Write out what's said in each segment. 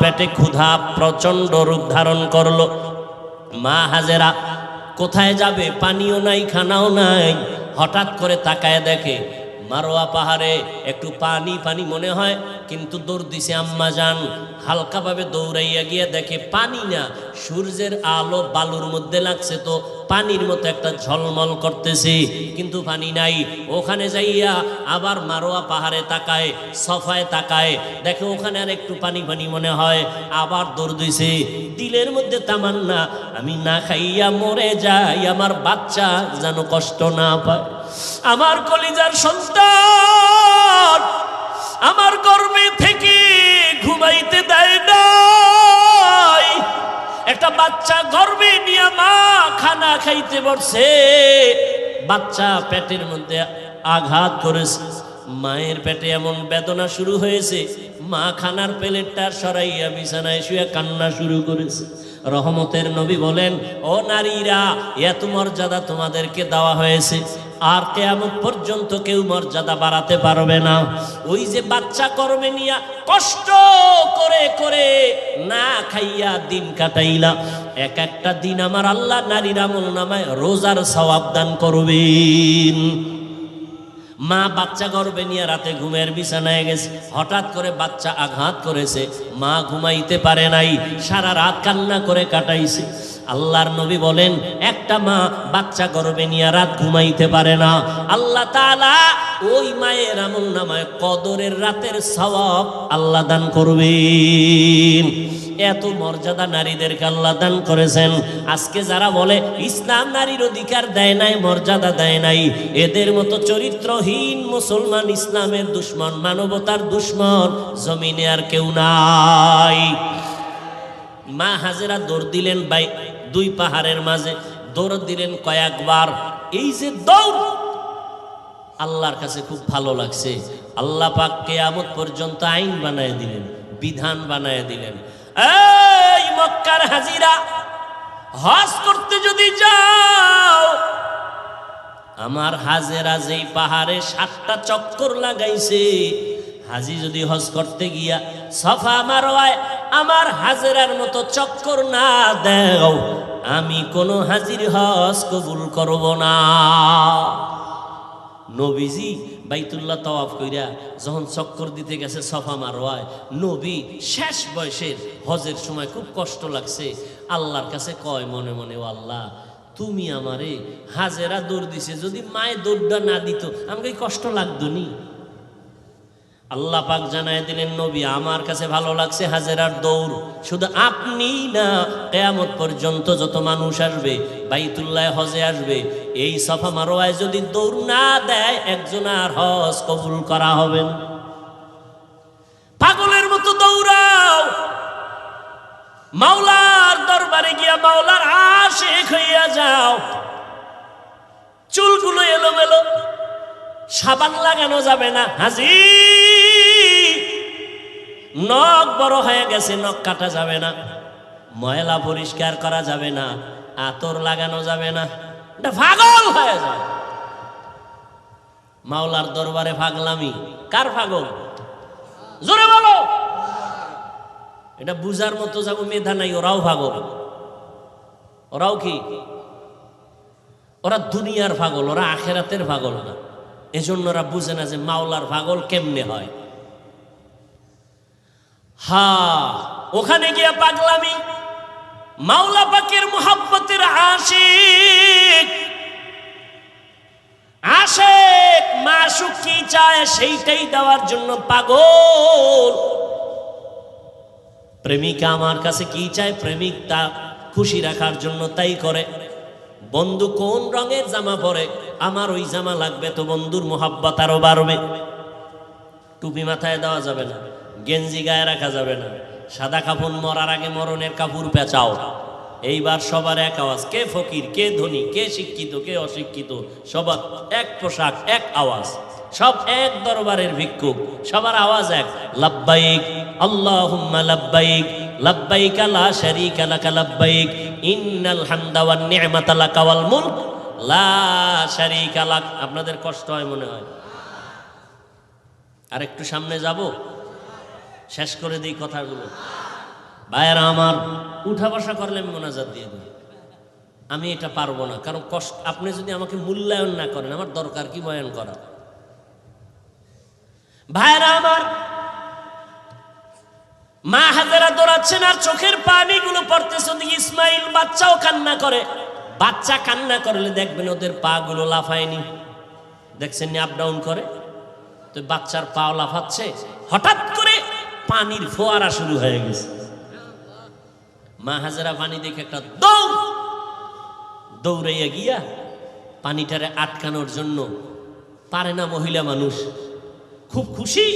পেটে ক্ষুধা প্রচণ্ড রূপ ধারণ করল। মা হাজেরা, কোথায় যাবে? পানিও নাই, খানাও নাই। হঠাৎ করে তাকায় দেখে মারোয়া পাহাড়ে একটু পানি পানি মনে হয়, কিন্তু দৌড় দিছে আম্মা যান হালকাভাবে দৌড়াইয়া গিয়া দেখে পানি না, সূর্যের আলো বালুর মধ্যে লাগছে তো পানির মতো একটা ঝলমল করতেছে, কিন্তু পানি নাই। ওখানে যাইয়া আবার মারোয়া পাহাড়ে তাকায়, সফায় তাকায়, দেখে ওখানে আর একটু পানি পানি মনে হয়, আবার দৌড় দিছে। দিলের মধ্যে তামান্না, আমি না খাইয়া মরে যাই, আমার বাচ্চা যেন কষ্ট না পায়। আমার কলিজার সন্তান, আমার গর্বে থেকে ঘুমাইতে দেয় নাই। একটা বাচ্চা গর্বে নিয়ে মা খানা খাইতে বসছে। বাচ্চা পেটের মধ্যে আঘাত করেছে। মায়ের পেটে এমন বেদনা শুরু হয়েছে। মা খানার প্লেটটা সরাইয়া বিছানায় শুয়ে কান্না শুরু করেছে। রহমতের নবী বলেন, ও নারীরা, এত মর্যাদা তোমাদেরকে দেওয়া হয়েছে, আর কেয়ামত পর্যন্ত কেউ মর্যাদা বাড়াতে পারবে না। ওই যে বাচ্চা কর্মে নিয়া কষ্ট করে করে না খাইয়া দিন কাটাইলা, এক একটা দিন আমার আল্লাহ নারীর আমল নামায় রোজার সওয়াব দান করবেন। মা বাচ্চা গর্বে নিয়ে রাতে ঘুমের বিছানায় গেছে। হঠাৎ করে বাচ্চা আঘাত করেছে। মা ঘুমাইতে পারে নাই। সারা রাত কান্না করে কাটাইছে। আল্লাহর নবী বলেন, একটা মা বাচ্চা গর্বে নিয়ে রাত ঘুমাইতে পারে না। আল্লাহ তাআলা ওই মায়ের আমল নামায় কদরের রাতের সওয়াব আল্লাহ দান করবেন। এত মর্যাদা নারীদেরকে আল্লাহ দান করেছেন। আজকে যারা বলে, ইসলাম নারীর অধিকার দেয় নাই, মর্যাদা দেয় নাই। এদের মতো চরিত্রহীন মুসলমান ইসলামের দুশ্মন, মানবতার দুশ্মন জমিনে আর কেউ নাই। মা হাজেরা দৌড় দিলেন বাই দুই পাহাড়ের মাঝে, দৌড় দিলেন কয়েকবার। এই যে দৌড়, আল্লাহর কাছে খুব ভালো লাগছে। আল্লাহ পাক কেয়ামত পর্যন্ত আইন বানায় দিলেন, বিধান বানায় দিলেন। এই মক্কার হাজিরা, হজ করতে যদি যাও, আমার হাজেরা যেই পাহাড়ে সাতটা চক্কর লাগাইছে, হাজি যদি হজ করতে গিয়া সফা মারোয় আমার হাজেরার মতো চক্কর না দেও, আমি কোনো হাজির হজ কবুল করব না। নবীজি বাইতুল্লাহ তওয়াফ কইরা যখন চক্কর দিতে গেছে, সফা মারোয়ায়, নবী শেষ বয়সের হজের সময় খুব কষ্ট লাগছে। আল্লাহর কাছে কয় মনে মনে, ও আল্লাহ, তুমি আমারে হাজেরা দৌড় দিছে, যদি মায়ে দৌড়টা না দিত, আমাকে কষ্ট লাগতো নি? আল্লাহ পাক জানায় দিলেন, নবী, আমার কাছে ভালো লাগছে হাজেরার দৌড়। শুধু আপনি না, কেয়ামত পর্যন্ত যত মানুষ আসবে, বাইতুল্লাহ হজে আসবে এই সফা মারোয়ায় যদি দৌড় না দেয়, একজন আর হজ কবুল করা হবে পাগলের মতো দৌড়াও। মাওলার দরবারে গিয়া মাওলার আশেখ হইয়া যাও। চুলগুলো এলোমেলো, সাবান লাগানো যাবে না। হাজি নখ বড় হয়ে গেছে, নখ কাটা যাবে না। ময়লা পরিষ্কার করা যাবে না, আতর লাগানো যাবে না। পাগল হয়ে যায়। মাওলার দরবারে পাগলামি কার পাগল জোরে বলো। এটা বুঝার মতো যাব মেধা নাই, ওরাও পাগল ওরাও কি? ওরা দুনিয়ার পাগল ওরা আখেরাতের পাগল না। এজন্য ওরা বুঝে না যে মাওলার পাগল কেমনে হয়। হা, ওখানে গিয়া পাগলামি। মাওলা পাকের মোহাব্বতের আশিক। আশেক মাসুক কি চায় সেইটাই দেওয়ার জন্য পাগল। প্রেমিকা আমার কাছে কি চায়? প্রেমিক তা খুশি রাখার জন্য তাই করে। বন্ধু কোন রঙের জামা পরে? আমার ওই জামা লাগবে তো বন্ধুর মোহাব্বত আরও বাড়বে। টুপি মাথায় দেওয়া যাবে না, গেঞ্জি গায়ে রাখা যাবে না। সাদা কাপড় মরার আগে মরণের কাপড় পেঁচাও। এইবার সবার এক আওয়াজ, কে ফকির, কে ধনী, কে শিক্ষিত, কে অশিক্ষিত? সবার এক পোশাক, এক আওয়াজ। সব এক দরবারের ভিক্ষুক, সবার আওয়াজ এক, লাব্বাইক, আল্লাহুম্মা লাব্বাইক লাব্বাইক লা শারীকা লাকা লাব্বাইক, ইন্নাল হামদা ওয়ান নি'মাতা লাকা ওয়াল মুলক, লা শারীকা লাক। আপনাদের কষ্ট হয় মনে হয়? আর একটু সামনে যাব? শেষ করে দিই কথাগুলো। ভাইয়েরা আমার, উঠা বসা করলে আমি মোনাজাত দিয়ে দিই। আমি এটা পারব না, কারণ কষ্ট আপনি যদি আমাকে মূল্যায়ন না করেন, আমার দরকার কি বয়ান করা? ভাইয়েরা আমার, মা হাজারা দৌড়াচ্ছেন আর চোখের পানিগুলো পড়তেছে ওদিকে ইসমাইল বাচ্চাও কান্না করে। বাচ্চা কান্না করলে দেখবেন ওদের পা গুলো লাফায়নি। দেখছেন আপ ডাউন করে? তো বাচ্চার পা লাফাচ্ছে। হঠাৎ করে পানির ফোয়ারা শুরু হয়ে গেছে। মা হাজারা পানি দেখে একটা দৌড় দৌড়াইয়া গিয়া পানিটারে আটকানোর জন্য পারে না মহিলা মানুষ। খুব খুশি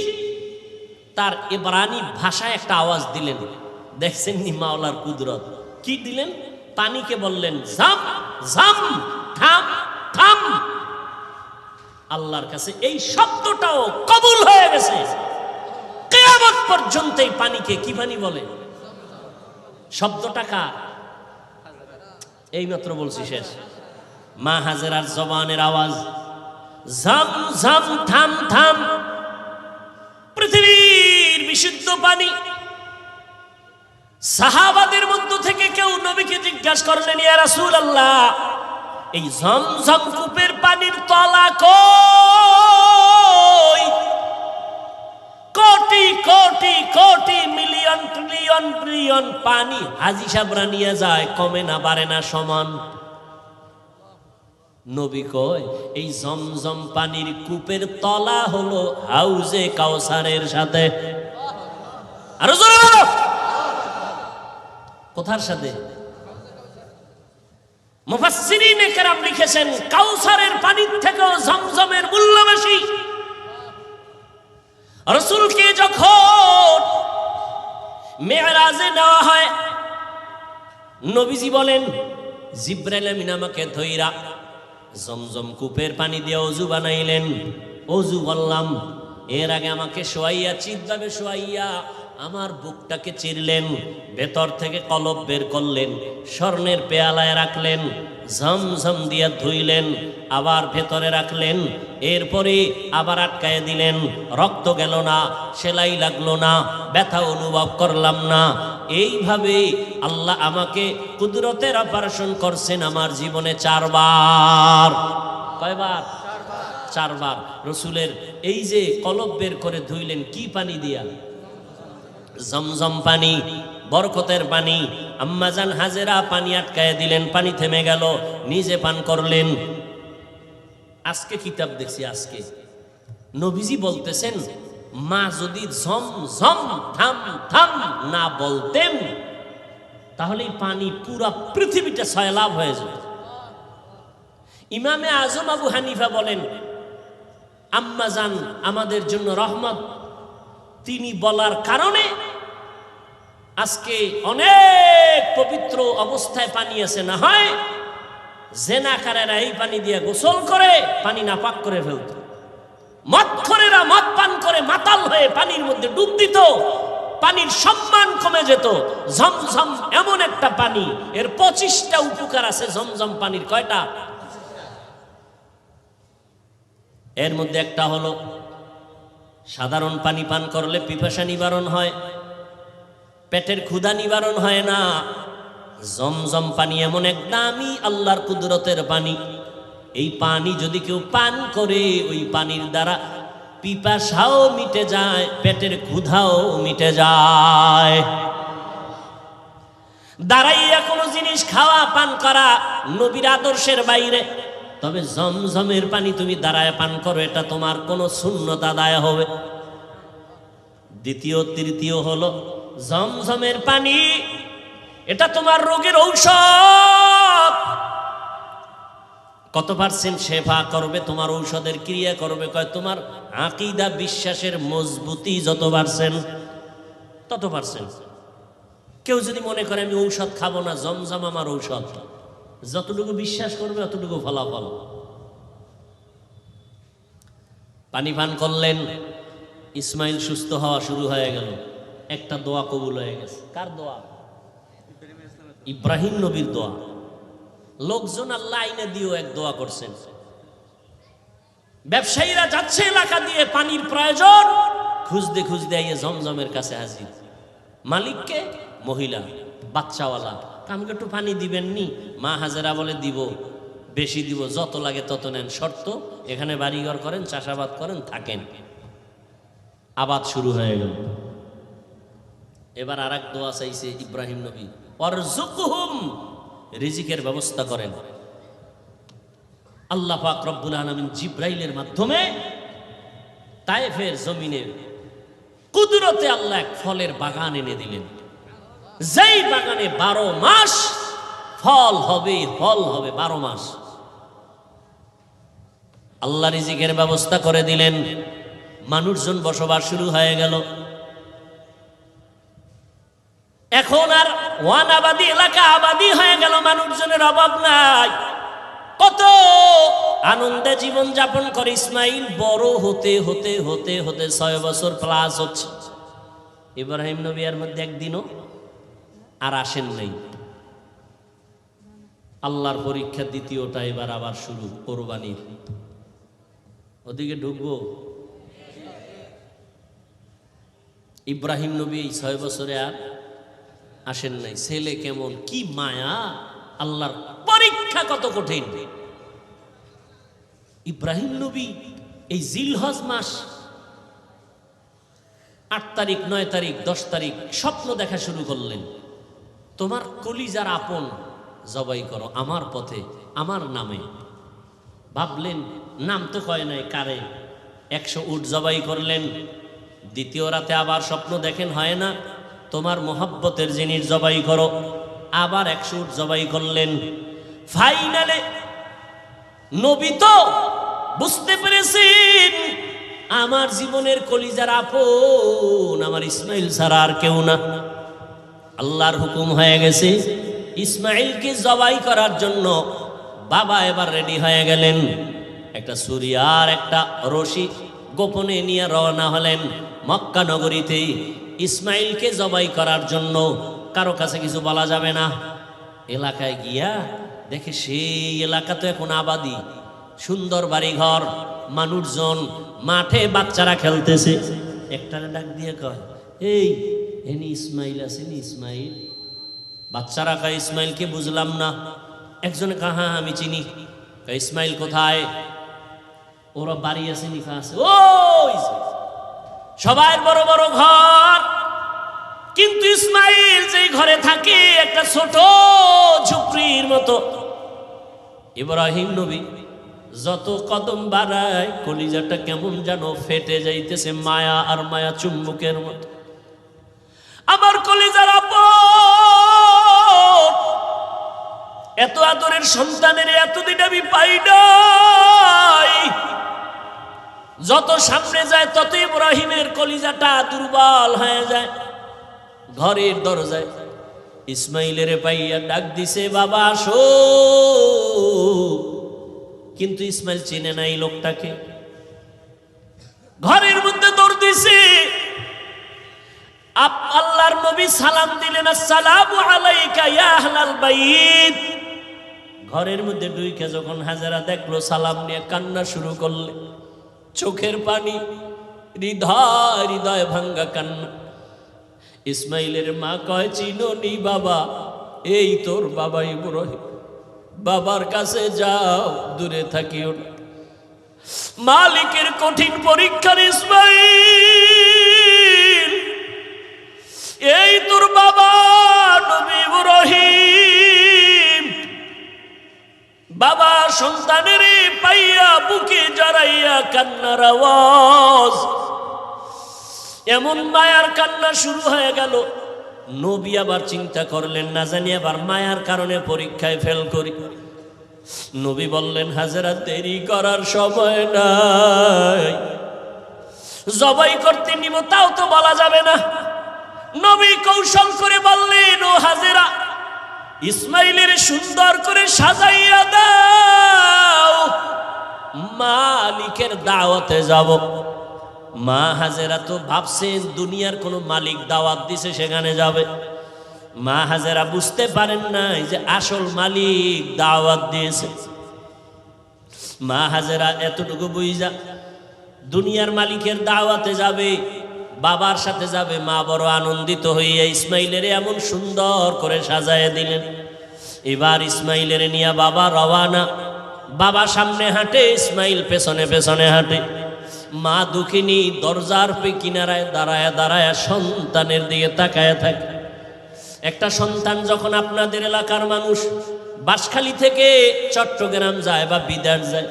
তার এবারানি ভাষায় একটা আওয়াজ দিলেন। দেখছেন নি মাওলার কুদরত? কি দিলেন? পানিকে বললেন ঝাম ঝাম থাম থাম। আল্লাহর কাছে এই শব্দটাও কবুল হয়ে গেছে। কেয়ামত পর্যন্ত এই পানিকে কি পানি বলে? শব্দটা কার? এইমাত্র বলছি, শেষ। মা হাজেরার জবানের আওয়াজ। ঝাম ঝাম থাম থাম পৃথিবীর বিশুদ্ধ পানি। সাহাবাদের মধ্য থেকে কেউ নবীকে জিজ্ঞাসা করলেন, ইয়া রাসূল আল্লাহ এই ঝমঝম কূপের পানির তলা কই? Crore crore crore, million, trillion trillion. পানি হাজি সাবরা নিয়ে যায়, কমে না, বাড়ে না, সমান। নবী কয়, এই জমজম পানির কূপের তলা হলো হাউজে কাউসারের সাথে। আরও কোথার সাথে? মুফাসসিরিনে কেরাম লিখেছেন কাউসারের পানির থেকেও জমজমের মূল্য বেশি রসুলকে যখন মেয়ারাজে নেওয়া হয়, নবীজি বলেন, জিব্রাইল আমিন আমাকে ধৈরা জমজম কূপের পানি দিয়ে অজু বানাইলেন। অজু বললাম, এর আগে আমাকে শোয়াইয়া চিৎভাবে শোয়াইয়া আমার বুকটাকে চিরলেন ভেতর থেকে কলব বের করলেন স্বর্ণের পেয়ালায় রাখলেন ঝমঝম দিয়া ধুইলেন আবার ভেতরে রাখলেন এরপরে আবার আটকায় দিলেন রক্ত গেল না সেলাই লাগল না ব্যথা অনুভব করলাম না। এইভাবে আল্লাহ আমাকে কুদরতের অপারেশন করছেন আমার জীবনে চারবার। কয়বার? চারবার। রসুলের এই যে কলব বের করে ধুইলেন কি পানি দিয়া? জমজম পানি, বরকতের পানি। আম্মাজান হাজেরা পানি আটকায় দিলেন, পানি থেমে গেল, নিজে পান করলেন। আজকে কিতাব দেখছি, আজকে। নবীজি বলতেছেন, মা যদি ঝম ঝম থাম থাম না বলতেন, তাহলে পানি পুরা পৃথিবীটা সয়লাভ হয়ে যাবে। ইমামে আজম আবু হানিফা বলেন আম্মাজান আমাদের জন্য রহমত। তিনি বলার কারণে আজকে অনেক পবিত্র অবস্থায় পানি আছে, না হয় জেনাকারেরা এই পানি দিয়ে গোসল করে, পানি নাপাক করে ফেলত। মদখরেরা মদ পান করে মাতাল হয়ে পানির মধ্যে ডুব দিত, পানির সম্মান কমে যেত। ঝমঝম এমন একটা পানি, এর পঁচিশটা উপকার আছে ঝমঝম পানির, কয়টা? এর মধ্যে একটা হলো, সাধারণ পানি পান করলে পিপাসা নিবারণ হয়। পেটের ক্ষুধা নিবারণ হয় না। জমজম পানি এমন এক দামি আল্লাহর কুদরতের পানি। এই পানি যদি কেউ পান করে, ওই পানির দ্বারা পিপাসাও মিটে যায়, পেটের ক্ষুধাও মিটে যায়। দাঁড়াইয়া কোনো জিনিস খাওয়া, পান করা নবীর আদর্শের বাইরে। তবে জমজমের পানি তুমি দাঁড়ায় পান করো, এটা তোমার কোনো শূন্যতা দায় হবে। দ্বিতীয়, তৃতীয় হলো জমজমের পানি, এটা তোমার রোগের ঔষধ। কত পার্সেন্ট সেবা করবে, তোমার ঔষধের ক্রিয়া করবে, কয় তোমার আকিদা বিশ্বাসের মজবুতি যত পার্সেন্ট তত পার্সেন্ট কেউ যদি মনে করে, আমি ঔষধ খাব না, জমজম আমার ঔষধ। যতটুকু বিশ্বাস করবে, অতটুকু ফলাফল। পানি পান করলেন, ইসমাইল সুস্থ হওয়া শুরু হয়ে গেল। একটা দোয়া কবুল হয়ে গেছে। কার দোয়া? ইব্রাহিম নবীর দোয়া। লোকজন আল্লাহ আইনে দিয়েও এক দোয়া করছেন। ব্যবসায়ীরা যাচ্ছে এলাকা দিয়ে পানির প্রয়োজন। খুঁজতে খুঁজতে আইয়ে জমজমের কাছে হাজির। মালিককে, মহিলা, বাচ্চাওয়ালা আমাকে একটু পানি দিবেন নি মা হাজেরা বলে, দিব, বেশি দিব, যত লাগে তত নেন। শর্ত, এখানে বাড়িঘর করেন, চাষাবাদ করেন, থাকেন। আবাদ শুরু হয়ে গেল। এবার আর এক দোয়া চাইছে ইব্রাহিম নবী অরজুকুহুম রিজিকের ব্যবস্থা করেন। আল্লাহ পাক রব্বুল আলমিন জিব্রাইলের মাধ্যমে তায়েফের জমিনে কুদরতে আল্লাহ এক ফলের বাগান এনে দিলেন। যেই বাগানে বারো মাস ফল হবে ফল হবে বারো মাস। আল্লাহ রিজিকের ব্যবস্থা করে দিলেন। মানুষজন বসবাস শুরু হয়ে গেল। এখন আর ওয়ান আবাদি, এলাকা আবাদি হয়ে গেল, মানুষজনের অভাব নাই। কত আনন্দে জীবন যাপন করে ইসমাইল, বড় হতে হতে হতে হতে ছয় বছর প্লাস হচ্ছে। ইব্রাহিম নবিয়ার মধ্যে একদিনও আর আসেন নাই। আল্লাহর পরীক্ষা দ্বিতীয়টা এবার আবার শুরু, কোরবানির। ওদিকে ঢুকবো? ইব্রাহিম নবী ছয় বছরে আর আসেন নাই। ছেলে কেমন? কি মায়া? আল্লাহর পরীক্ষা কত কঠিন। ইব্রাহিম নবী এই জিলহজ মাস আট তারিখ, নয় তারিখ, দশ তারিখ স্বপ্ন দেখা শুরু করলেন। তোমার কলিজার আপন জবাই করো, আমার পথে, আমার নামে। ভাবলেন, নাম তো কয় নাই, কারে? একশো উট জবাই করলেন। দ্বিতীয় রাতে আবার স্বপ্ন দেখেন, হয় না? তোমার মোহাব্বতের জিনিস জবাই করো। আবার একশো জবাই করলেন, ফাইনালে নবী তো বুঝতে পেরেছেন, আমার জীবনের কলিজার আপন, আমার ইসমাইল ছাড়া আর কেউ না। আল্লাহর হুকুম হয়ে গেছে, ইসমাইলকে জবাই করার জন্য বাবা এবার রেডি হয়ে গেলেন। একটা ছুরি আর একটা রশি গোপনে নিয়ে রওনা হলেন মক্কা নগরীতে ইসমাইলকে জবাই করার জন্য কারও কাছে কিছু বলা যাবে না। এলাকায় গিয়া দেখে সেই এলাকা তো এখন আবাদি। সুন্দর বাড়িঘর, মানুষজন, মাঠে বাচ্চারা খেলতেছে। একটা ডাক দিয়ে কয়, এই, এনি ইসমাইল আছেন ইসমাইল? বাচ্চারা কয়, ইসমাইলকে বুঝলাম না। একজনে কয় হ্যাঁ আমি চিনি। ইসমাইল কোথায়? ওরা বাড়ি আছে নিখা আছে। যে। সবাই বড় বড় ঘর। কিন্তু ইসমাইল যেই ঘরে থাকে, একটা ছোট ঝুপড়ির মতো। ইব্রাহিম নবী যত কদম বাড়ায়, কলিজাটা কেমন যেন ফেটে যাইতেছে, মায়া আর মায়া চুম্বুকের মতো। আমার কলিজার আপন এত আদরের সন্তানের এতদিন আমি পাই যত সামনে যায় তত ইব্রাহিমের কলিজাটা দুর্বল হয়ে যায়, ঘরের দরজায়। ইসমাইলের পাইয়া ডাক দিছে, বাবা, আসো। কিন্তু ইসমাইল চিনে নাই লোকটাকে। ঘরের মধ্যে দৌড় দিছে। আপ- আল্লাহর নবী সালাম দিলেন, আসসালামু আলাইকা ইয়া আহলাল বাইত। ঘরের মধ্যে ডুইকে যখন হাজারা দেখল, সালাম নিয়ে কান্না শুরু করলে। চোখের পানি, হৃদয় হৃদয় ভাঙ্গা কান্না। ইসমাইলের মা কয়, চিনো নি বাবা, এই তোর বাবা ইব্রাহিম। বাবার কাছে যাও, দূরে থাকিও না। মালিকের কঠিন পরীক্ষার ইসমাইল, এই তোর বাবা নবী ইব্রাহিম। বাবা সন্তানের পাইয়া বুকে জড়াইয়া কান্নার আওয়াজ। এমন মায়ার কান্না শুরু হয়ে গেল। নবী আবার চিন্তা করলেন, না জানি আবার মায়ার কারণে পরীক্ষায় ফেল করি। নবী বললেন, হাজারা, দেরি করার সময় নাই। জবাই করতে নিব তাও তো বলা যাবে না। নবী কৌশল করে বললেন, ও হাজেরা ইসমাইলের সুন্দর করে সাজাইয়া দাও। মালিকের দাওয়াতে যাব। মা হাজেরা তো ভাবছেন দুনিয়ার কোনো মালিক দাওয়াত দিছে, সেখানে যাবে। মা হাজেরা বুঝতে পারেন নাই যে আসল মালিক দাওয়াত দিয়েছে। মা হাজেরা এতটুকু বুঝা, দুনিয়ার মালিকের দাওয়াতে যাবে। বাবার সাথে যাবে, মা বড় আনন্দিত হইয়া ইসমাইলের এমন সুন্দর করে সাজায় দিলেন। এবার ইসমাইলের নিয়ে বাবা রওয়ানা। বাবা সামনে হাঁটে, ইসমাইল পেছনে পেছনে হাঁটে। মা দুঃখিনী দরজার পে কিনারায় দাঁড়ায় দাঁড়ায় সন্তানের দিকে তাকায় থাকে। একটা সন্তান যখন আপনাদের এলাকার মানুষ, বাঁশখালী থেকে চট্টগ্রাম যায় বা বিদার যায়,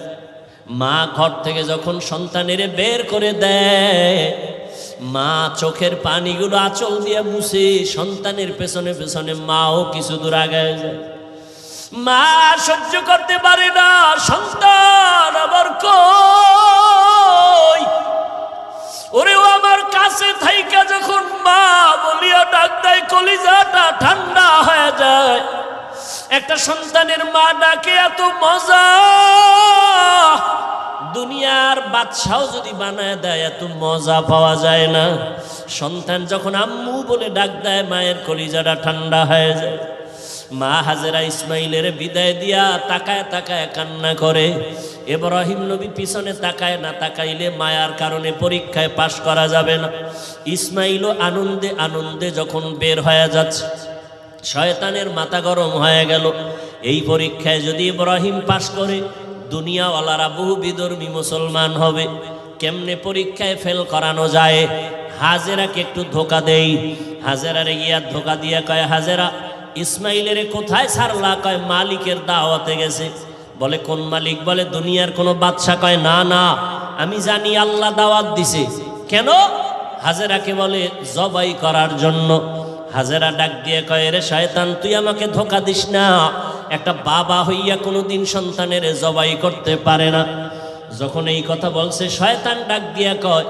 মা ঘর থেকে যখন সন্তানের বের করে দেয় মা চোখের পানিগুলো আঁচল দিয়ে মুছে সন্তানের পেছনে পেছনে মাও কিছু দূর আগায় যায়। মা সহ্য করতে পারে না, সন্তান আবার কই? ওরেও আমার কাছে থাইকা যখন মা বলিয়া ডাক দেয়, কলিজাটা ঠান্ডা হয়ে যায়। একটা সন্তানের মা ডাকে, এত মজা! দুনিয়ার বাদশাও যদি বানায় দেয়, এত মজা পাওয়া যায় না। সন্তান যখন আম্মু বলে ডাক দেয়, মায়ের কলিজাটা ঠান্ডা হয়ে যায়। মা হাজেরা ইসমাইলের বিদায় দিয়া তাকায় তাকায় কান্না করে। এবার এব্রাহিম নবী পিছনে তাকায় না তাকাইলে মায়ার কারণে পরীক্ষায় পাশ করা যাবে না। ইসমাইলও আনন্দে আনন্দে যখন বের হয়ে যাচ্ছে, শয়তানের মাথা গরম হয়ে গেল। এই পরীক্ষায় যদি ইব্রাহিম পাশ করে দুনিয়াওয়ালারা বহু বিধর্মী মুসলমান হবে। কেমনে পরীক্ষায় ফেল করানো যায়? হাজেরাকে একটু ধোকা দেই। হাজেরারে গিয়া ধোকা দিয়া কয়, হাজেরা, ইসমাইলের কোথায় ছাড়লা? কয়, মালিকের দাওয়াতে গেছে। বলে, কোন মালিক? বলে, দুনিয়ার কোনো বাদশা। কয়, না না, আমি জানি আল্লাহ দাওয়াত দিছে। কেন? হাজেরাকে বলে, জবাই করার জন্য। হাজেরা ডাক দিয়ে কয় রে শয়তান, তুই আমাকে ধোকা দিস না। একটা বাবা হইয়া কোনোদিন সন্তানের জবাই করতে পারে না। যখন এই কথা বলছে, শয়তান ডাক দিয়া কয়,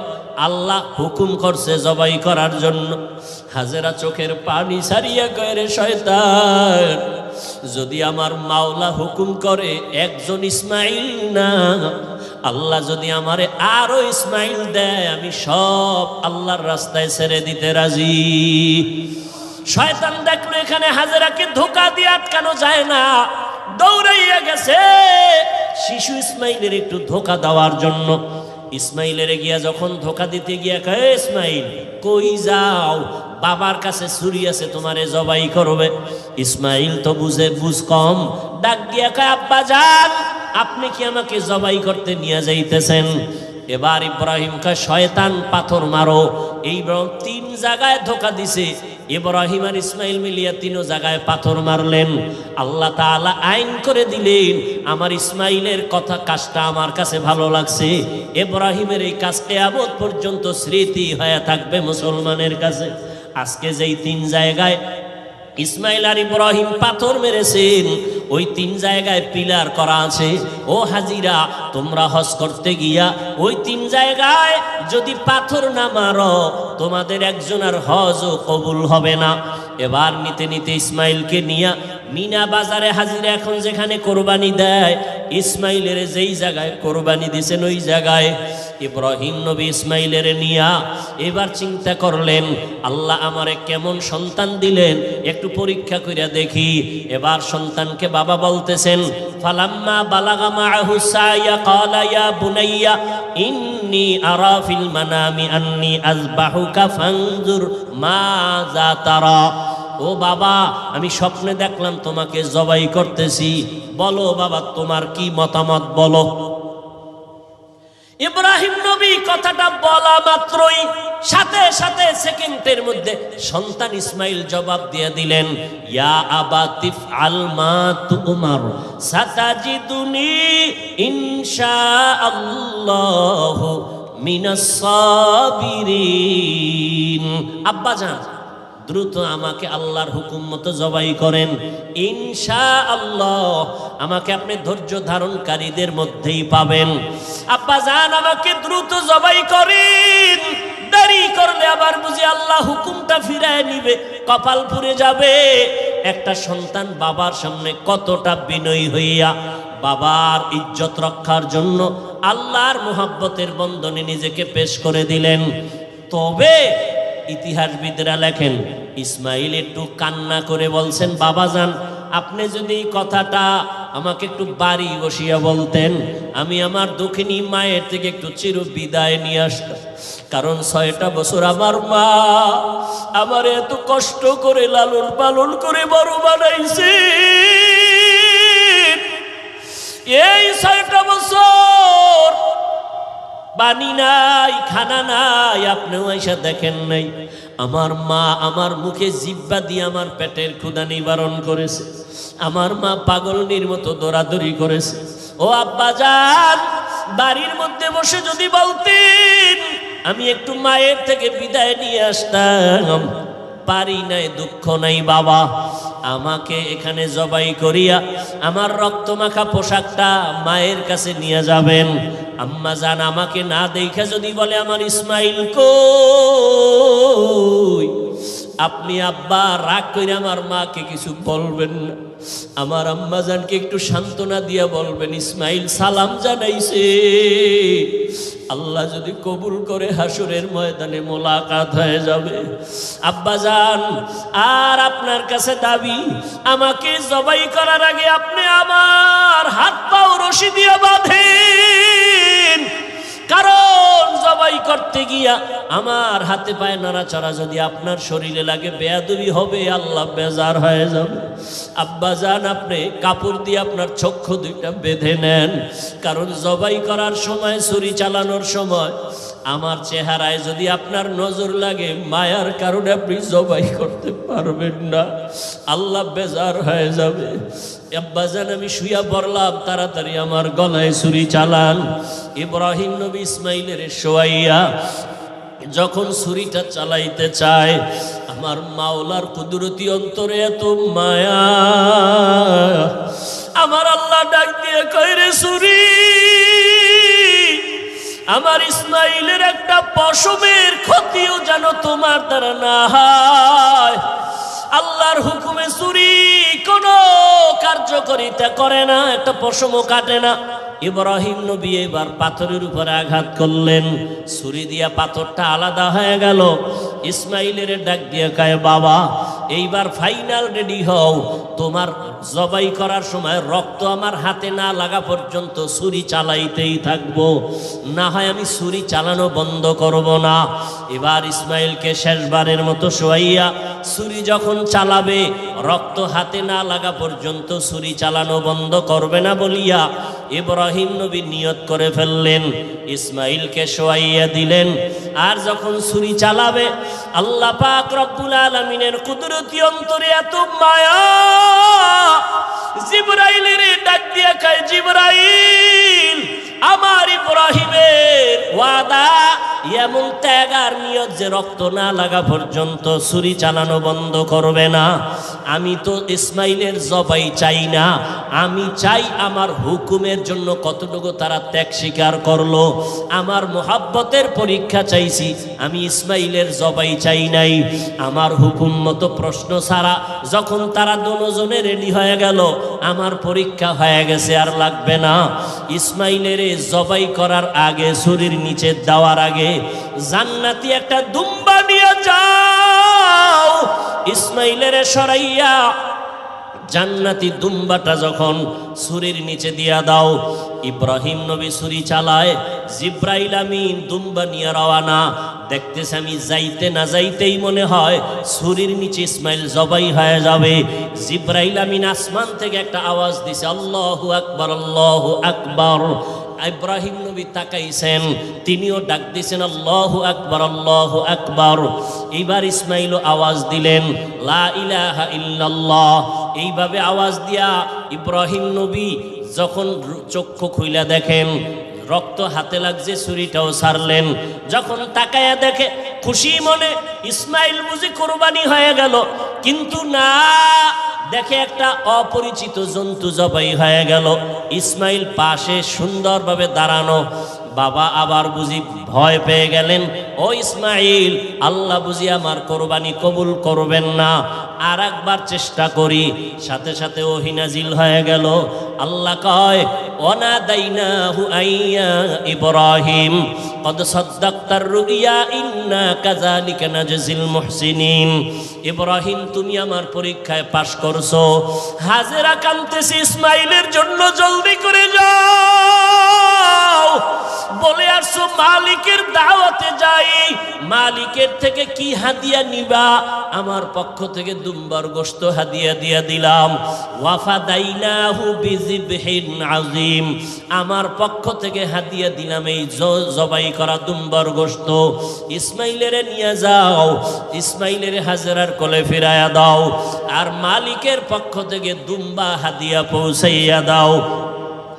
আল্লাহ হুকুম করছে জবাই করার জন্য। হাজেরা চোখের পানি সারিয়া কয় রে শয়তান, যদি আমার মাওলা হুকুম করে একজন ইসমাইল না, আল্লাহ যদি আমারে আরও ইসমাইল দেয়, আমি সব আল্লাহর রাস্তায় ছেড়ে দিতে রাজি। শয়তান দেখল এখানে হাজেরাকে ধোকা দিয়ে আটকানো যায় না। দৌড়াইয়া গেছে। শিশু ইসমাইলের একটু ধোকা দেওয়ার জন্য। ইসমাইলের গিয়া যখন ধোকা দিতে গিয়া কয়ে ইসমাইল, কই যাও? বাবার কাছে ছুরি আছে, তোমারে জবাই করবে। ইসমাইল তো বুঝে, বুঝ কম। ডাক গিয়া কয়, আব্বা যান, আপনি কি আমাকে জবাই করতে নিয়ে যাইতেছেন? এবার ইব্রাহিম কয় শয়তান পাথর মারো। এই তিন জায়গায় ধোকা দিছে। ইব্রাহিম আর ইসমাইল মিলিয়া তিনও জায়গায় পাথর মারলেন। আল্লাহ তাআলা আইন করে দিলেন, আমার ইসমাইলের কথা কাজটা আমার কাছে ভালো লাগছে। ইব্রাহিমের এই কাজ কেয়ামত পর্যন্ত স্মৃতি হয়ে থাকবে মুসলমানের কাছে। আজকে যেই তিন জায়গায় ইসমাইল আর ইব্রাহিম পাথর মেরেছেন ওই তিন জায়গায় পিলার করা আছে। ও হাজিরা, তোমরা হজ করতে গিয়া ওই তিন জায়গায় যদি পাথর না মারো, তোমাদের একজন আর হজও কবুল হবে না। এবার নিতে নিতে ইসমাইলকে নিয়া মিনা বাজারে হাজিরা এখন যেখানে কোরবানি দেয়, ইসমাইলের যেই জায়গায় কোরবানি দিছেন ওই জায়গায়। ইব্রাহিম নবী ইসমাইলের নিয়া এবার চিন্তা করলেন, আল্লাহ আমারে কেমন সন্তান দিলেন? একটু পরীক্ষা কইরা দেখি। এবার সন্তানকে বাবা বলতেছেন, ফালাম্মা বালাগা মাআহু সায়া ক্বালা ইয়া বুনাইয়া, ইন্নী আরা ফিল মানামি আন্নী আযবাহুকা ফানজুর মাযা তারা। ও বাবা, আমি স্বপ্নে দেখলাম তোমাকে জবাই করতেছি। বলো বাবা, তোমার কি মতামত বলো? ইব্রাহিম নবী কথাটা বলা মাত্রই সাথে সাথে সেকেন্ডের মধ্যে সন্তান ইসমাইল জবাব দিয়ে দিলেন, ইয়া আবা তিফ আল মা তুমার সাতাজিদুনি ইনশাআল্লাহ মিনাস সাবিরিন। আব্বা জান দ্রুত আমাকে আল্লাহর হুকুম মতো জবাই করেন। ইনশা আল্লাহ আমাকে আপনি ধৈর্য ধারণকারীদের মধ্যেই পাবেন। আব্বা যান আমাকে দ্রুত জবাই করেন। দেরি করলে আবার বুঝি আল্লাহ হুকুমটা ফিরায় নিবে, কপাল পুড়ে যাবে। একটা সন্তান বাবার সামনে কতটা বিনয়ী হইয়া বাবার ইজ্জত রক্ষার জন্য আল্লাহর মোহাব্বতের বন্ধনে নিজেকে পেশ করে দিলেন। তবে ইতিহাসবিদরা লেখেন, ইসমাইল একটু কান্না করে বলছেন, বাবা যান, আপনি যদি এই কথাটা আমাকে একটু বাড়ি বসিয়া বলতেন, আমি আমার দক্ষিণী মায়ের থেকে একটু চির বিদায় নিয়ে আসতাম। কারণ ছয়টা বছর আমার মা আমার এত কষ্ট করে লালন পালন করে বড় বানাইছে। এই ছয়টা বছর পানি নাই, খানা নাই, আপনিও আইসা দেখেন নাই। আমার মা আমার মুখে জিব্বা দিয়ে আমার পেটের ক্ষুদা নিবারণ করেছে। আমার মা পাগলনির মতো দৌড়াদৌড়ি করেছে। ও আব্বা যান, বাড়ির মধ্যে বসে যদি বলতেন, আমি একটু মায়ের থেকে বিদায় নিয়ে আসতাম। পারি নাই, দুঃখ নাই বাবা। আমাকে এখানে জবাই করিয়া আমার রক্ত মাখা পোশাকটা মায়ের কাছে নিয়ে যাবেন। আম্মা জান, আমাকে না দেখে যদি বলে, আমার ইসমাইল কই? আপনি আব্বা, রাগ করে আমার মাকে কিছু বলবেন আমার আম্মা জানকে একটু সান্ত্বনা দিয়া বলবেন, ইসমাইল সালাম জানাইছে। আল্লাহ যদি কবুল করে হাসুরের ময়দানে মোলাকাত হয়ে যাবে। আব্বা যান আর আপনার কাছে দাবি, আমাকে জবাই করার আগে আপনি আমার হাত পাও রশি দিয়ে বাঁধেন। কারণ জবাই করতে গিয়া আমার হাতে পায়ে নাড়াচাড়া যদি আপনার শরীরে লাগে, বেয়াদুবি হবে, আল্লাহ বেজার হয়ে যাবে। আব্বা যান আপনি, কাপড় দিয়ে আপনার চক্ষু দুইটা বেঁধে নেন। কারণ জবাই করার সময়, ছুরি চালানোর সময় আমার চেহারায় যদি আপনার নজর লাগে, মায়ার কারণে আপনি জবাই করতে পারবেন না। আল্লাহ বেজার হয়ে যাবে। আব্বাজান আমি শুয়া পড়লাম, তাড়াতাড়ি আমার গলায় ছুরি চালান। ইব্রাহিম নবী ইসমাইলের শোয়াইয়া যখন ছুরিটা চালাইতে চায়, আমার মাওলার কুদরতি অন্তরে এত মায়া। আমার আল্লাহ ডাক দিয়ে কইরে ছুরি আমার ইসমাইলের একটা পশমের ক্ষতিও যেন তোমার দ্বারা না হয়। আল্লাহর হুকুমে চুরি কোনো কার্যকরিতা করে না, একটা পশমও কাটে না। ইব্রাহিম নবী এবার পাথরের উপরে আঘাত করলেন। ছুরি দিয়া পাথরটা আলাদা হয়ে গেল। ইসমাইলের ডাক দিয়ে কায়, বাবা, এইবার ফাইনাল রেডি হও। তোমার জবাই করার সময় রক্ত আমার হাতে না লাগা পর্যন্ত ছুরি চালাইতেই থাকব। না হয় আমি ছুরি চালানো বন্ধ করব না। এবার ইসমাইলকে শেষবারের মতো শোয়াইয়া ছুরি যখন চালাবে, রক্ত হাতে না লাগা পর্যন্ত ছুরি চালানো বন্ধ করবে না বলিয়া ইব্রাহিম নবী নিয়ত করে ফেললেন, ইসমাইলকে শোয়াইয়া দিলেন, আর যখন ছুরি চালাবে, আল্লাহ পাক রব্বুল আলমিনের কুদরতি অন্তরে এত মায়া, জিব্রাইলের ডাক দিয়া খায় জিব্রাইল আমার ইব্রাহিমের ওয়াদা, এমন ত্যাগ আর নিয়ত যে রক্ত না লাগা পর্যন্ত ছুরি চালানো বন্ধ করবে না। আমি তো ইসমাইলের জবাই চাই না। আমি চাই আমার হুকুমের জন্য কতটুকু তারা ত্যাগ স্বীকার করল। আমার মোহাব্বতের পরীক্ষা চাইছি, আমি ইসমাইলের জবাই চাই নাই। আমার হুকুম মতো প্রশ্ন ছাড়া যখন তারা দুজনে রেডি হয়ে গেল, আমার পরীক্ষা হয়ে গেছে আর লাগবে না। ইসমাইলের জবাই করার আগে শরীর নিচে দেওয়ার আগে জান্নাতি একটা দুম্বা নিয়ে যাও। ইসমাইলের সরাইয়া জান্নাতি দুম্বাটা যখন ছুরির নিচে দিয়া দাও, ইব্রাহিম নবী ছুরি চালায়, জিব্রাইল আমিন দুম্বা নিয়ে রওয়ানা দেখতেছে আমি যাইতে না যাইতেই মনে হয় ছুরির নিচে ইসমাইল জবাই হয়ে যাবে। জিব্রাইল আমিন আসমান থেকে একটা আওয়াজ দিছে, আল্লাহু আকবার আল্লাহু আকবার। ইব্রাহিম নবী তাকাইছেন, তিনিও ডাক দিছেন, আল্লাহ আকবার আল্লাহ আকবার। এইবার ইসমাইল আওয়াজ দিলেন, লা এইভাবে আওয়াজ দিয়া ইব্রাহিম নবী যখন চক্ষু খুইলা দেখেন, রক্ত হাতে লাগছে, ছুরিটাও ছাড়লেন যখন তাকায়া দেখে, খুশি মনে ইসমাইল বুঝি কোরবানি হয়ে গেল। কিন্তু না দেখে একটা অপরিচিত জন্তু জবাই হয়ে গেল। ইসমাইল পাশে সুন্দরভাবে দাঁড়ানো। বাবা আবার বুঝি ভয় পেয়ে গেলেন, ও ইসমাইল, আল্লাহ বুঝি আমার কোরবানি কবুল করবেন না। আর একবার চেষ্টা করি। সাথে সাথে ও হিনাজিল হয়ে গেল। আল্লাহ কয় ওয়ানাদাইনাহু আইয়া ইব্রাহিম قد صدقت الرؤيا إنا كذلك نجزي المحسنين ইব্রাহিম তুমি আমার পরীক্ষায় পাশ করছো হাজেরা কানতেছি ইসমাইলের জন্য জলদি করে যাও বলে আসছো মালিকের দাওয়াতে যাই। মালিকের থেকে কি হাদিয়া নিবা? আমার পক্ষ থেকে দুম্বার গোস্ত হাদিয়া দিয়া দিলাম। ওয়াফা দাইনাহু বিজিবহিন আজিম আমার পক্ষ থেকে হাদিয়া দিলাম এই জবাই করা দুম্বার গোস্ত ইসমাইলের নিয়ে যাও। ইসমাইলের হাজারার কোলে ফিরায়া দাও। আর মালিকের পক্ষ থেকে দুম্বা হাদিয়া পৌঁছাইয়া দাও।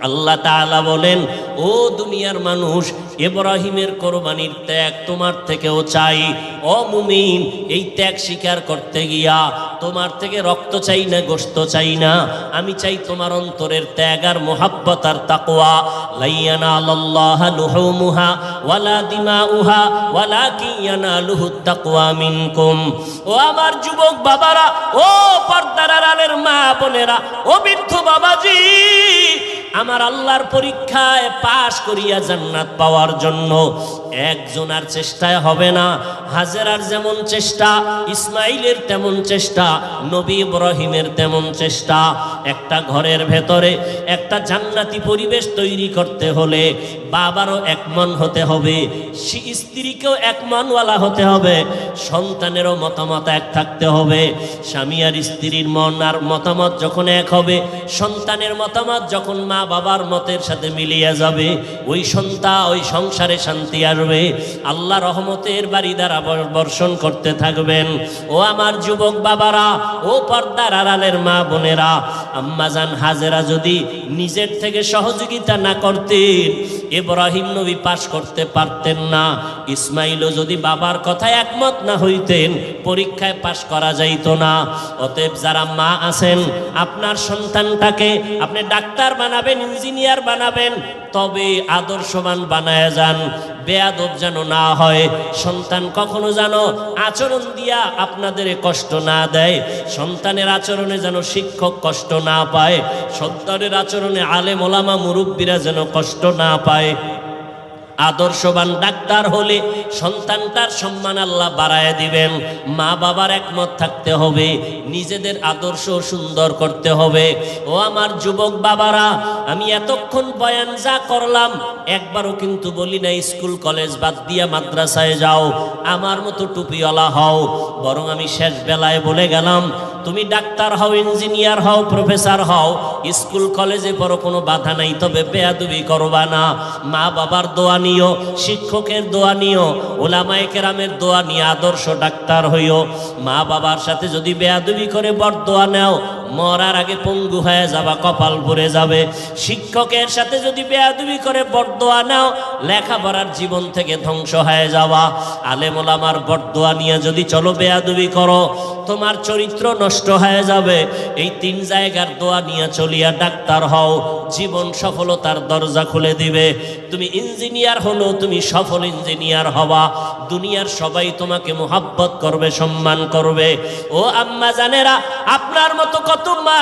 আল্লাহ তাআলা বলেন, ও দুনিয়ার মানুষ, ইব্রাহিমের কোরবানির ত্যাগ তোমার থেকেও চাই। ও মুমিন, এই ত্যাগ স্বীকার করতে গিয়া তোমার থেকে রক্ত চাই না গোস্ত চাই না। আমি চাই তোমার অন্তরের ত্যাগ আর মোহাব্বত আর তাকওয়া। লাইয়ানা আল্লাহ লুহুমুহা ওয়ালা দিমাউহা ওয়ালা কিয়ানালুহু তাকওয়া মিনকুম। ও আমার যুবক বাবারা, ও পর্দার আড়ালের মা বোনেরা, ও বৃদ্ধ বাবাজি আমার আল্লাহর পরীক্ষায় পাশ করিয়া জান্নাত পাওয়ার জন্য একজনার চেষ্টায় হবে না। হাজেরার যেমন চেষ্টা, ইসমাইলের তেমন চেষ্টা, নবী ইব্রাহিমের তেমন চেষ্টা। একটা ঘরের ভেতরে একটা জান্নাতি পরিবেশ তৈরি করতে হলে বাবারও এক মন হতে হবে স্ত্রীকেও এক মনওয়ালা হতে হবে, সন্তানেরও মতামত এক থাকতে হবে। স্বামী আর স্ত্রীর মন আর মতামত যখন এক হবে, সন্তানের মতামত যখন মা বাবার মতের সাথে মিলিয়ে যাবে, ওই সন্তান ওই সংসারে শান্তি আসবে আল্লাহ রহমতের বাড়ি দ্বারা বর্ষণ করতে থাকবেন। ও আমার যুবক বাবারা, ও পর্দার আড়ালের মা বোনেরা, আম্মাজান হাজেরা যদি নিজের থেকে সহযোগিতা না করতেন, ইব্রাহিম নবী পাশ করতে পারতেন না। ইসমাইলও যদি বাবার কথায় একমত না হইতেন, পরীক্ষায় পাশ করা যাইত না। অতএব যারা মা আছেন, আপনার সন্তানটাকে আপনি ডাক্তার বানাবেন, ইঞ্জিনিয়ার বানাবেন, তবে আদর্শবান বানায় যান। বেয়াদব যেন না হয়। সন্তান কখনো যেন আচরণ দিয়া আপনাদের কষ্ট না দেয়। সন্তানের আচরণে যেন শিক্ষক কষ্ট না পায়। সন্তানের আচরণে আলেম ওলামা মুরব্বীরা যেন কষ্ট না পায়। আদর্শবান ডাক্তার হলে সন্তানটার সম্মান আল্লাহ বাড়ায় দিবেন। মা বাবার একমত থাকতে হবে, নিজেদের আদর্শ সুন্দর করতে হবে। ও আমার যুবক বাবারা, আমি এতক্ষণ বয়ান যা করলাম, একবারও কিন্তু বলি না স্কুল কলেজ বাদ দিয়া মাদ্রাসায় যাও, আমার মতো টুপিওয়ালা হও। বরং আমি শেষ বেলায় বলে গেলাম, তুমি ডাক্তার হও, ইঞ্জিনিয়ার হও, প্রফেসর হও স্কুল, কলেজে পড়ো, কোনো বাধা নাই, তবে বেয়াদুবি করবা না। মা বাবার দোয়া নিও, শিক্ষকের দোয়া নিও, ওলামায় কেরামের দোয়া নিয়ে আদর্শ ডাক্তার হইও। মা বাবার সাথে যদি বেয়াদুবি করে বর দোয়া নেও মরার আগে পঙ্গু হয়ে যাবা, কপাল ভরে যাবে। শিক্ষকের সাথে যদি বেয়াদুবি করে, বরদোয়া নাও, লেখাপড়ার জীবন থেকে ধ্বংস হয়ে যাওয়া। আলেম ওলামার বরদোয়া নিয়ে যদি চলো বেয়াদুবি করো, তোমার চরিত্র নষ্ট হয়ে যাবে। এই তিন জায়গার দোয়া নিয়ে চলিয়া ডাক্তার হও, জীবন সফলতার দরজা খুলে দিবে। তুমি ইঞ্জিনিয়ার হলো, তুমি সফল ইঞ্জিনিয়ার হওয়া দুনিয়ার সবাই তোমাকে মোহাব্বত করবে, সম্মান করবে। ও আম্মা জানেরা, আপনার মতো কত মা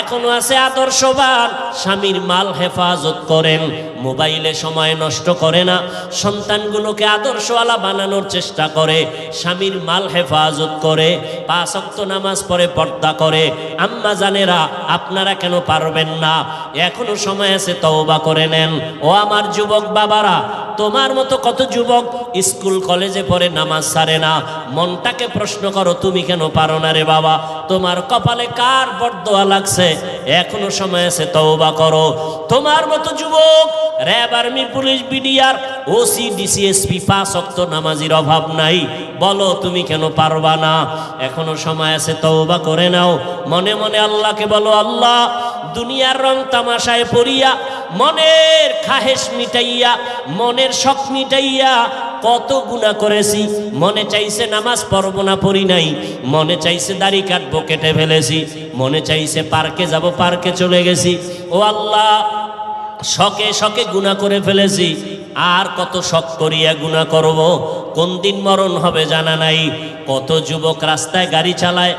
এখনও আছে আদর্শবান, স্বামীর মাল হেফাজত করেন, মোবাইলে সময় নষ্ট করে না, সন্তানগুলোকে আদর্শওয়ালা বানানোর চেষ্টা করে, স্বামীর মাল হেফাজত করে, পাঁচ অক্ত নামাজ পড়ে পর্দা করে। আম্মা জানেরা, আপনারা কেন পারবেন না? এখনও সময় আছে তওবা করে নেন। ও আমার যুবক বাবারা তোমার মতো কত যুবক স্কুল, কলেজে পড়ে নামাজ সারে না। মনটাকে প্রশ্ন করো, তুমি কেন পারো না রে বাবা? তোমার কপালে কার বরদোয়া লাগছে? এখনও সময় আছে, তওবা করো। তোমার মতো যুবক, RAB army, police, BDR, OC DC SP পাঁচ অক্ত নামাজির অভাব নাই। বলো, তুমি কেন পারবা না? এখনও সময় আছে, তওবা করে নাও। মনে মনে আল্লাহকে বলো, আল্লাহ দুনিয়ার রং তামাশায় পড়িয়া, মনের খাহেশ মিটাইয়া, মনের শখ মিটাইয়া কত গুণা করেছি। মনে চাইছে নামাজ পড়ব না, পড়ি নাই। মনে চাইছে দাড়ি কাটবো, কেটে ফেলেছি। মনে চাইছে পার্কে যাব, পার্কে চলে গেছি। ও আল্লাহ, শখে শখে গুণা করে ফেলেছি। আর কত শখ করিয়া গুণা করব? কোন দিন মরণ হবে জানা নাই। কত যুবক রাস্তায় গাড়ি চালায়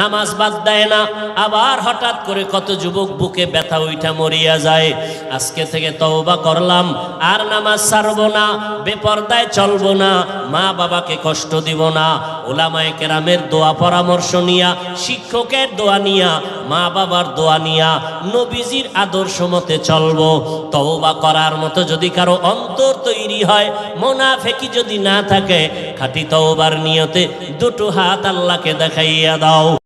নামাজ বাদ দেয় না। আবার হঠাৎ করে কত যুবক বুকে ব্যথা উঠা মরিয়া যায়। আজকে থেকে তওবা করলাম, আর নামাজ ছাড়বো না, বেপর্দায় চলবো না, মা বাবাকে কষ্ট দিব না। ওলামায়ে কেরামের দোয়া পরামর্শ নিয়া, শিক্ষকের দোয়া নিয়া, মা বাবার দোয়া নিয়া, নবীজির আদর্শ মতে চলবো। তওবা করার মতো যদি কারও অন্তর তৈরি হয়, মোনাফেকি যদি না থাকে, খাঁটি তওবার নিয়তে দুটো হাত আল্লাহকে দেখাইয়া দাও।